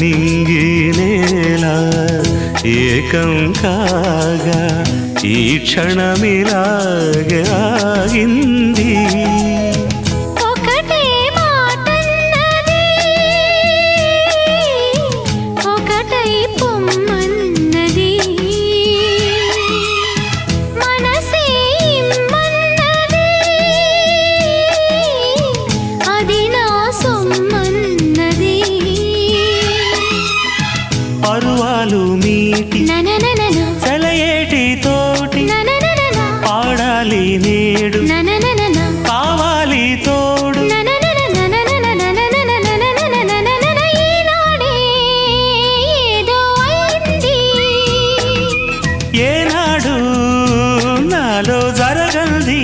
నింగినేలా ఏకం కాగా ఈ క్షణమిలాగాగింది ఒకటై పొమ్మన్ నవ్వాలు మీటి సెలయేటి తోటి పాడాలి నేడు కావాలి తోడు ఏనాడు నాలో జరగంది